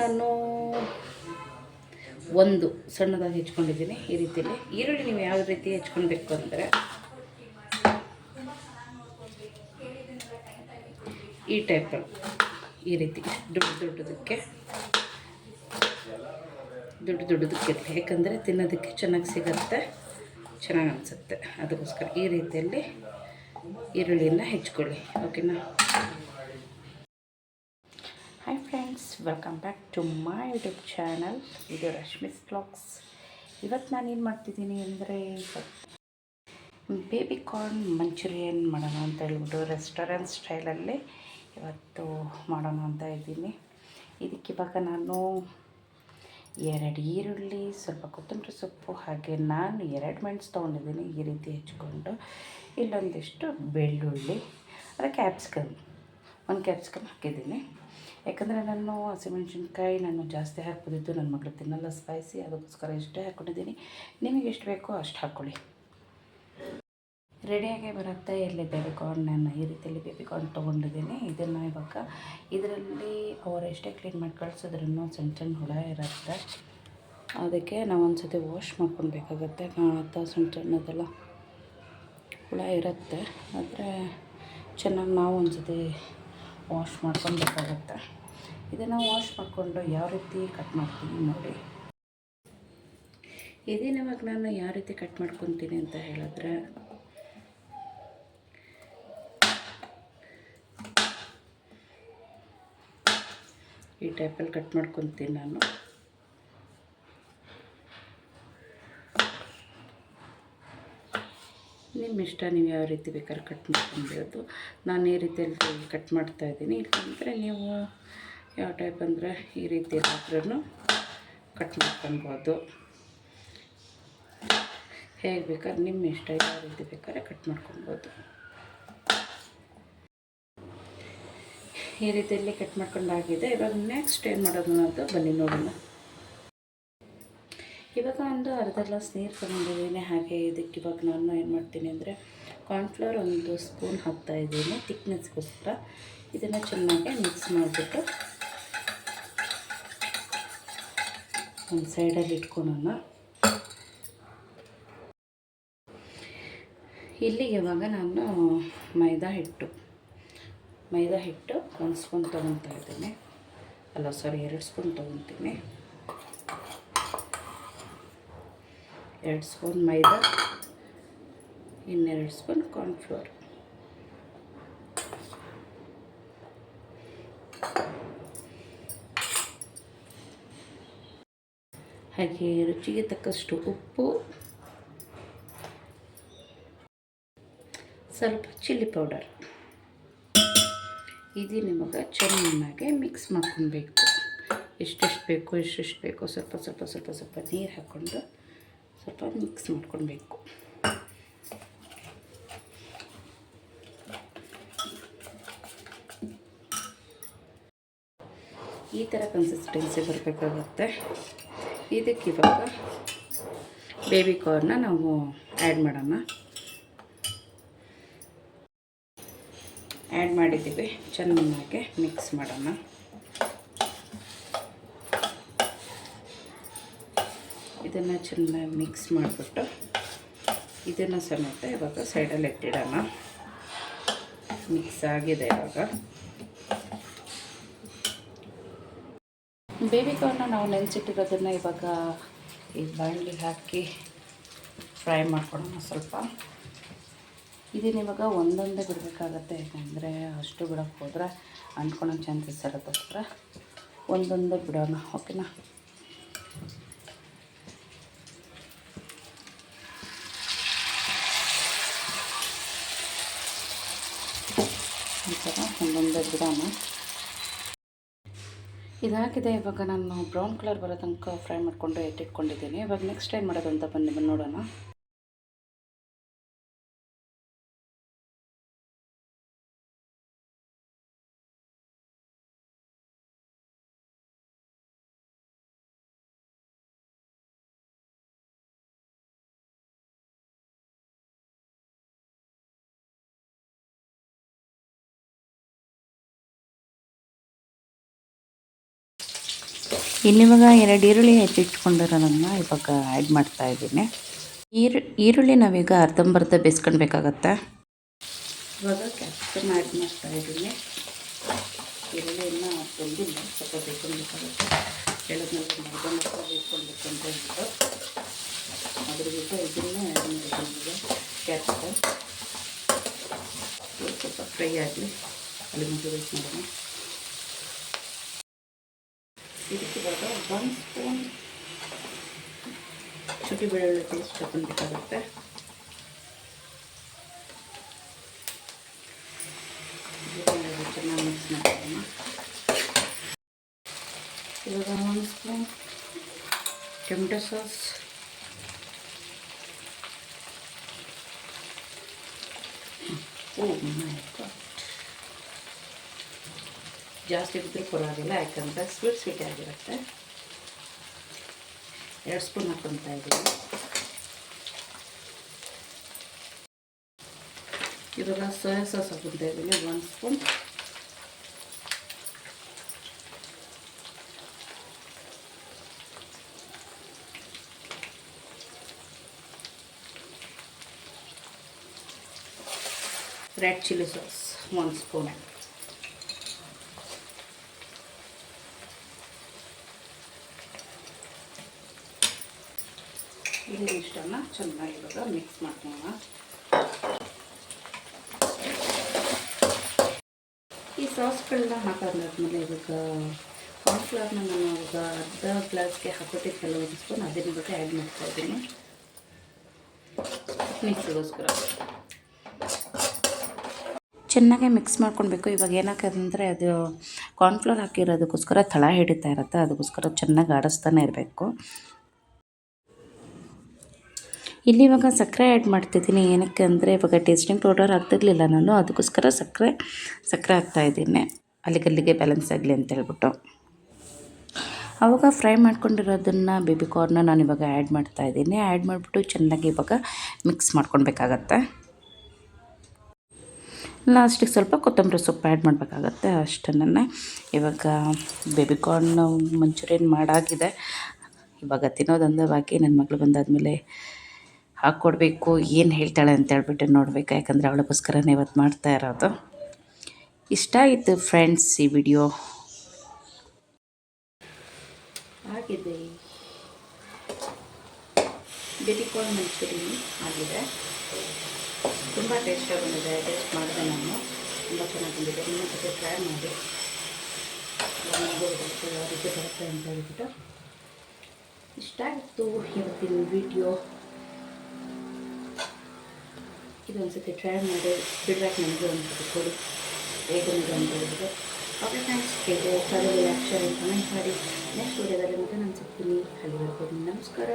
ನಾನು ಒಂದು ಸಣ್ಣದಾಗಿ ಹೆಚ್ಕೊಂಡಿದ್ದೀನಿ. ಈ ರೀತಿಯಲ್ಲಿ ಈರುಳ್ಳಿ ನೀವು ಯಾವ ರೀತಿ ಹೆಚ್ಕೊಳ್ಬೇಕು ಅಂದರೆ ಈ ಟೈಪಲ್ಲಿ ಈ ರೀತಿ ದೊಡ್ಡ ದೊಡ್ಡದಕ್ಕೆ ದೊಡ್ಡ ದೊಡ್ಡದಕ್ಕೆ ಯಾಕಂದರೆ ತಿನ್ನೋದಕ್ಕೆ ಚೆನ್ನಾಗಿ ಸಿಗುತ್ತೆ, ಚೆನ್ನಾಗಿ ಅನಿಸುತ್ತೆ. ಅದಕ್ಕೋಸ್ಕರ ಈ ರೀತಿಯಲ್ಲಿ ಈರುಳ್ಳಿಯನ್ನು ಹೆಚ್ಕೊಳ್ಳಿ. ಓಕೆನಾ welcome back to my YouTube channel ಇದು ರಶ್ಮಿಸ್ ಬ್ಲಾಗ್ಸ್ ಇವತ್ತು ನಾನು ಏನು ಮಾಡ್ತಿದ್ದೀನಿ ಅಂದರೆ ಬೇಬಿ ಕಾರ್ನ್ ಮಂಚೂರಿಯನ್ ಮಾಡೋಣ ಅಂತ ಹೇಳ್ಬಿಟ್ಟು ರೆಸ್ಟೋರೆಂಟ್ ಸ್ಟೈಲಲ್ಲಿ ಇವತ್ತು ಮಾಡೋಣ ಅಂತ ಇದ್ದೀನಿ. ಇದಕ್ಕೆ ಇವಾಗ ನಾನು ಎರಡು ಈರುಳ್ಳಿ, ಸ್ವಲ್ಪ ಕೊತ್ತಂಬರಿ ಸೊಪ್ಪು, ಹಾಗೆ ನಾನು ಎರಡು ಮೆಣಸು ತೊಗೊಂಡಿದ್ದೀನಿ ಈ ರೀತಿ ಹೆಚ್ಕೊಂಡು. ಇಲ್ಲೊಂದಿಷ್ಟು ಬೆಳ್ಳುಳ್ಳಿ ಅದಕ್ಕೆ ಕ್ಯಾಪ್ಸಿಕಮ್ ಒಂದು ಕ್ಯಾಪ್ಸಿಕಮ್ ಹಾಕಿದ್ದೀನಿ. ಯಾಕಂದರೆ ನಾನು ಹಸಿಮೆಣ್ಸಿನ್ಕಾಯಿ ನಾನು ಜಾಸ್ತಿ ಹಾಕ್ಬೋದಿತ್ತು ನನ್ನ ಮಗಳು ತಿನ್ನಲ್ಲ ಸ್ಪೈಸಿ ಅದಕ್ಕೋಸ್ಕರ ಇಷ್ಟೇ ಹಾಕ್ಕೊಂಡಿದ್ದೀನಿ ನಿಮಗೆ ಎಷ್ಟು ಬೇಕೋ ಅಷ್ಟು ಹಾಕ್ಕೊಳ್ಳಿ ರೆಡಿಯಾಗಿ ಬರುತ್ತೆ, ಇಲ್ಲಿ ಬೇಬಿ ಕಾರ್ನ್ ನಾನು ಈ ರೀತಿಯಲ್ಲಿ ಬೇಬಿ ಕಾರ್ನ್ ತೊಗೊಂಡಿದ್ದೀನಿ. ಇದನ್ನು ಇವಾಗ ಇದರಲ್ಲಿ ಅವರು ಎಷ್ಟೇ ಕ್ಲೀನ್ ಮಾಡಿ ಕಳಿಸಿದ್ರೂ ಸಣ್ಣ ಸಣ್ಣ ಹುಳ ಇರುತ್ತೆ. ಅದಕ್ಕೆ ನಾವು ಒಂದು ಸತಿ ವಾಶ್ ಮಾಡ್ಕೊಳ್ಬೇಕಾಗತ್ತೆ ಕಾಣುತ್ತೆ ಸಣ್ಣ ಸಣ್ಣದೆಲ್ಲ ಹುಳ ಇರುತ್ತೆ. ಆದರೆ ಚೆನ್ನಾಗಿ ನಾವು ಒಂದು ಸತಿ ವಾಶ್ ಮಾಡ್ಕೊಳ್ಬೇಕಾಗತ್ತೆ ಇದನ್ನು ವಾಶ್ ಮಾಡಿಕೊಂಡು ಯಾವ ರೀತಿ ಕಟ್ ಮಾಡ್ತೀನಿ ನೋಡಿ. ಇದೇನು ಇವಾಗ ನಾನು ಯಾವ ರೀತಿ ಕಟ್ ಮಾಡ್ಕೊತೀನಿ ಅಂತ ಹೇಳಿದ್ರೆ, ಈ ಟೈಪಲ್ಲಿ ಕಟ್ ಮಾಡ್ಕೊತೀನಿ ನಾನು. ನಿಮ್ಮ ಇಷ್ಟ, ನೀವು ಯಾವ ರೀತಿ ಬೇಕಾದ್ರೆ ಕಟ್ ಮಾಡ್ಕೊಬೋದು ನಾನು ಈ ರೀತಿಯಲ್ಲಿ ಕಟ್ ಮಾಡ್ತಾ ಇದ್ದೀನಿ. ಇಲ್ಲಾಂದರೆ ನೀವು ಯಾವ ಟೈಪ್ ಅಂದರೆ ಈ ರೀತಿ ಆದ್ರೂ ಕಟ್ ಮಾಡ್ಕೊಬೋದು ಹೇಗೆ ಬೇಕಾದ್ರೆ ನಿಮ್ಮ ಇಷ್ಟ, ಯಾವ ರೀತಿ ಬೇಕಾದ್ರೆ ಕಟ್ ಮಾಡ್ಕೊಬೋದು ಈ ರೀತಿಯಲ್ಲಿ ಕಟ್ ಮಾಡ್ಕೊಂಡಾಗಿದೆ. ಇವಾಗ ನೆಕ್ಸ್ಟ್ ಏನು ಮಾಡೋದು ಅನ್ನೋದು ಬನ್ನಿ ನೋಡೋಣ. ಇವಾಗ ಒಂದು ಅರ್ಧ ಗ್ಲಾಸ್ ನೀರು ತಗೊಂಡಿದ್ದೀನಿ. ಹಾಗೆ ಇದಕ್ಕೆ ಇವಾಗ ನಾನು ಏನು ಮಾಡ್ತೀನಿ ಅಂದರೆ ಕಾರ್ನ್ಫ್ಲವರ್ ಒಂದು ಸ್ಪೂನ್ ಹಾಕ್ತಾ ಇದ್ದೀನಿ ತಿಕ್ನೆಸ್ಗೋಸ್ಕರ. ಇದನ್ನು ಚೆನ್ನಾಗಿ ಮಿಕ್ಸ್ ಮಾಡಿಬಿಟ್ಟು ಒಂದು ಸೈಡಲ್ಲಿ ಇಟ್ಕೊಳೋಣ. ಇಲ್ಲಿಗೆ ಇವಾಗ ನಾನು ಮೈದಾ ಹಿಟ್ಟು ಮೈದಾ ಹಿಟ್ಟು ಒಂದು ಸ್ಪೂನ್ ತೊಗೊತಾ ಇದ್ದೀನಿ. ಅಲ್ಲ ಸಾರಿ ಎರಡು ಸ್ಪೂನ್ ತೊಗೊತೀನಿ ಎರಡು ಸ್ಪೂನ್ ಮೈದಾ, ಇನ್ನೆರಡು ಸ್ಪೂನ್ ಕಾರ್ನ್ಫ್ಲೋರ್ ಹಾಗೆ ರುಚಿಗೆ ತಕ್ಕಷ್ಟು ಉಪ್ಪು, ಸ್ವಲ್ಪ ಚಿಲ್ಲಿ ಪೌಡರ್ ಇದು ನಿಮಗೆ ಚೆನ್ನಾಗಿ ಮಿಕ್ಸ್ ಮಾಡ್ಕೊಬೇಕು ಎಷ್ಟೆಷ್ಟು ಬೇಕು ಎಷ್ಟೆಷ್ಟು ಬೇಕು ಸ್ವಲ್ಪ ಸ್ವಲ್ಪ ಸ್ವಲ್ಪ ಸ್ವಲ್ಪ ನೀರು ಹಾಕ್ಕೊಂಡು ಸ್ವಲ್ಪ ಮಿಕ್ಸ್ ಮಾಡ್ಕೊಳ್ಬೇಕು. ಈ ಥರ ಕನ್ಸಿಸ್ಟೆನ್ಸಿ ಬರಬೇಕಾಗುತ್ತೆ. ಇದಕ್ಕೆ ಇವಾಗ ಬೇಬಿ ಕಾರ್ನ ನಾವು ಆ್ಯಡ್ ಮಾಡೋಣ. ಆ್ಯಡ್ ಮಾಡಿದ್ದೀವಿ, ಚೆನ್ನಾಗಿ ಮಿಕ್ಸ್ ಮಾಡೋಣ. ಇದನ್ನು ಚೆನ್ನಾಗಿ ಮಿಕ್ಸ್ ಮಾಡಿಬಿಟ್ಟು ಇದನ್ನು ಸಮೇತ ಇವಾಗ ಸೈಡಲ್ಲಿ ಇಟ್ಟಿಡೋಣ. ಮಿಕ್ಸ್ ಆಗಿದೆ ಇವಾಗ. ಬೇಬಿ ಕಾರ್ನ ನಾವು ನೆನೆಸಿಟ್ಟಿರೋದನ್ನು ಇವಾಗ ಈ ಬಾಣಲಿ ಹಾಕಿ ಫ್ರೈ ಮಾಡ್ಕೊಳೋಣ ಸ್ವಲ್ಪ. ಇದನ್ನು ಇವಾಗ ಒಂದೊಂದೇ ಬಿಡಬೇಕಾಗತ್ತೆ, ಯಾಕಂದರೆ ಅಷ್ಟು ಬಿಡೋಕ್ಕೆ ಹೋದ್ರೆ ಅಂಟ್ಕೊಳೋ ಚಾನ್ಸಸ್ ಇರೋದಕ್ಕೋಸ್ಕರ ಒಂದೊಂದೇ ಬಿಡೋಣ ಓಕೆನಾ ಒಂಥರ ಒಂದೊಂದು ಬಿಡೋಣ ಇದಾಗಿದೆ, ಇವಾಗ ನಾನು ಬ್ರೌನ್ ಕಲರ್ ಬರೋ ತನಕ ಫ್ರೈ ಮಾಡಿಕೊಂಡು ಎತ್ತಿಟ್ಕೊಂಡಿದ್ದೀನಿ. ಇವಾಗ ನೆಕ್ಸ್ಟ್ ಏನು ಮಾಡೋದು ಅಂತ ಬಂದು ನೋಡೋಣ. ಇಲ್ಲಿವಾಗ ಎರಡು ಈರುಳ್ಳಿ ಹೆಚ್ಚಿಟ್ಕೊಂಡಿರೋದನ್ನು ಇವಾಗ ಆ್ಯಡ್ ಮಾಡ್ತಾ ಇದ್ದೀನಿ. ಈರು, ಈರುಳ್ಳಿ ನಾವೀಗ ಅರ್ಧಂಬರ್ಧ ಬೇಯಿಸ್ಕೊಳ್ಬೇಕಾಗತ್ತೆ. ಇವಾಗ ಕ್ಯಾಪ್ಸಿಕಮ್ ಆ್ಯಡ್ ಮಾಡ್ತಾ ಇದ್ದೀನಿ. ಈರುಳ್ಳಿಯನ್ನು ಬಂದಿಲ್ಲ ಸ್ವಲ್ಪ ಬೇಯ್ಕೊಳ್ಬೇಕಾಗುತ್ತೆ ಹೇಳಿದ್ಮೇಲೆ ಮರ್ದ ಮಾತ್ರ ಬೇಯ್ಕೊಳ್ಬೇಕು ಅಂತ ಹೇಳ್ಬಿಟ್ಟು. ಅದ್ರ ಜೊತೆ ಇದನ್ನೇ ಆ್ಯಡ್ ಮಾಡ್ಕೊಂಡಿದ್ದೆ ಕ್ಯಾಪ್ಸಿಕಮ್ ಸ್ವಲ್ಪ ಫ್ರೈ ಆಗಲಿ, ಅಲ್ಲಿ ಮುಂದೆ ಮಾಡೋಣ ಇದಕ್ಕೆ ಇವಾಗ ಒಂದು ಸ್ಪೂನ್ ಶುಂಠಿ ಬೆಳ್ಳುಳ್ಳಿ ಪೇಸ್ಟ್ ಹಾಕೊಳ್ಬೇಕಾಗುತ್ತೆ ಚೆನ್ನಾಗಿ ಮಿಕ್ಸ್ ಮಾಡ್ಕೊಳ್ಳೋಣ ಇವಾಗ ಒಂದು spoon tomato sauce oh my God ಜಾಸ್ತಿ ಬಿದ್ದರೂ ಪರವಾಗಿಲ್ಲ ಯಾಕಂದರೆ ಸ್ವೀಟ್ ಸ್ವೀಟ್ ಆಗಿರುತ್ತೆ. ಎರಡು ಸ್ಪೂನ್ ಹಾಕ್ಕೊತಾ ಇದ್ದೀನಿ. ಇವಾಗ ಸೋಯಾ ಸಾಸ್ ಹಾಕ್ಕೊತಾ ಇದ್ದೀನಿ, ಒಂದು ಸ್ಪೂನ್ ರೆಡ್ ಚಿಲ್ಲಿ ಸಾಸ್ ಒಂದು ಸ್ಪೂನ್ ಇದಿಷ್ಟನ್ನು ಚೆನ್ನಾಗಿ ಇವಾಗ ಮಿಕ್ಸ್ ಮಾಡ್ಕೊಳ್ಳೋಣ. ಈ ಸಾಸ್ಗಳನ್ನ ಹಾಕಾದ್ಮೇಲೆ ಇವಾಗ ಕಾರ್ನ್ಫ್ಲವರ್ನ ನಾನು ಇವಾಗ ಅರ್ಧ ಗ್ಲಾಸ್ಗೆ ಹಾಕೊಟ್ಟಿದ್ದೆಲ್ಲ ಕೆಲವೊಂದು ಸ್ಪೂನ್ ಅದನ್ನ ಇವಾಗ ಆ್ಯಡ್ ಮಾಡ್ತಾ ಇದ್ದೀನಿ. ಮಿಕ್ಸಿಗೋಸ್ಕರ ಚೆನ್ನಾಗೆ ಮಿಕ್ಸ್ ಮಾಡ್ಕೊಳ್ಬೇಕು. ಇವಾಗ ಏನಾಗ್ತದಂದರೆ ಅದು ಕಾರ್ನ್ಫ್ಲವರ್ ಹಾಕಿರೋದಕ್ಕೋಸ್ಕರ ತಳ ಹಿಡಿತಾ ಇರುತ್ತೆ. ಅದಕ್ಕೋಸ್ಕರ ಚೆನ್ನಾಗಿ ಆಡಿಸ್ತಾನೆ ಇರಬೇಕು. ಇಲ್ಲಿ ಇವಾಗ ಸಕ್ಕರೆ ಆ್ಯಡ್ ಮಾಡ್ತಿದ್ದೀನಿ. ಏನಕ್ಕೆ ಅಂದರೆ ಇವಾಗ ಟೇಸ್ಟಿಂಗ್ ಪೌಡರ್ ಹಾಕ್ತಿರ್ಲಿಲ್ಲ ನಾನು. ಅದಕ್ಕೋಸ್ಕರ ಸಕ್ಕರೆ ಸಕ್ಕರೆ ಹಾಕ್ತಾಯಿದ್ದೀನಿ ಅಲ್ಲಿಗಲ್ಲಿಗೆ ಬ್ಯಾಲೆನ್ಸ್ ಆಗಲಿ ಅಂತ ಹೇಳ್ಬಿಟ್ಟು. ಆವಾಗ ಫ್ರೈ ಮಾಡ್ಕೊಂಡಿರೋದನ್ನು ಬೇಬಿ ಕಾರ್ನ ನಾನು ಇವಾಗ ಆ್ಯಡ್ ಮಾಡ್ತಾಯಿದ್ದೀನಿ ಆ್ಯಡ್ ಮಾಡಿಬಿಟ್ಟು ಚೆನ್ನಾಗಿ ಇವಾಗ ಮಿಕ್ಸ್ ಮಾಡ್ಕೊಳ್ಬೇಕಾಗತ್ತೆ. ಲಾಸ್ಟಿಗೆ ಸ್ವಲ್ಪ ಕೊತ್ತಂಬರಿ ಸೊಪ್ಪು ಆ್ಯಡ್ ಮಾಡಬೇಕಾಗತ್ತೆ. ಅಷ್ಟನ್ನೇ. ಇವಾಗ ಬೇಬಿ ಕಾರ್ನ್ ಮಂಚೂರಿಯನ್ ಮಾಡಾಗಿದೆ. ಇವಾಗ ತಿನ್ನೋದು ಬಾಕಿ ನನ್ನ ಮಗಳು ಬಂದಾದಮೇಲೆ ಹಾಕ್ಕೊಡ್ಬೇಕು, ಏನು ಹೇಳ್ತಾಳೆ ಅಂತ ಹೇಳ್ಬಿಟ್ಟು ನೋಡಬೇಕು. ಯಾಕಂದರೆ ಅವಳಿಗೋಸ್ಕರನೇ ಇವತ್ತು ಮಾಡ್ತಾ ಇರೋದು. ಇಷ್ಟ ಆಯಿತು ಫ್ರೆಂಡ್ಸ್ ಈ ವಿಡಿಯೋ ಆಗಿದೆ. ಬೇಬಿಕಾರ್ನ್ ಮಂಚೂರಿ ಆಗಿದೆ. ತುಂಬ ಟೇಸ್ಟಾಗಿ ಬಂದಿದೆ. ಟೇಸ್ಟ್ ಮಾಡಿದೆ ನಾನು. ತುಂಬ ಚೆನ್ನಾಗಿ ಬಂದಿದೆ. ನಿಮ್ಮ ಜೊತೆ ಟ್ರೈ ಮಾಡಿ. ಯಾವ ರೀತಿ ಬರುತ್ತೆ ಅಂತ ಹೇಳ್ಬಿಟ್ಟು. ಇಷ್ಟ ಆಗಿತ್ತು ಇವತ್ತಿನ ವಿಡಿಯೋ ಇದೊಂದು ಸತಿ ಟ್ರೈ ಮಾಡಿ ಫೀಡ್ಬ್ಯಾಕ್ ನನಗೆ ಒಂದು ಸತಿ ಕೊಡಿ. ಹೇಗೆ ಅಂತ ಹೇಳಿಬಿಟ್ಟು ಓಕೆ ಥ್ಯಾಂಕ್ಸ್ ಹೇಗೆ ಕಲರ್ ರಿಯಾಕ್ಷನ್ ಕಮೆಂಟ್ ಮಾಡಿ. ನೆಕ್ಸ್ಟ್ ವಿಡಿಯೋದಲ್ಲಿ ಮತ್ತೆ ನಾನು ಸಿಗ್ತೀನಿ. ಅಲ್ಲಿವರೆಗೂ ನಮಸ್ಕಾರ.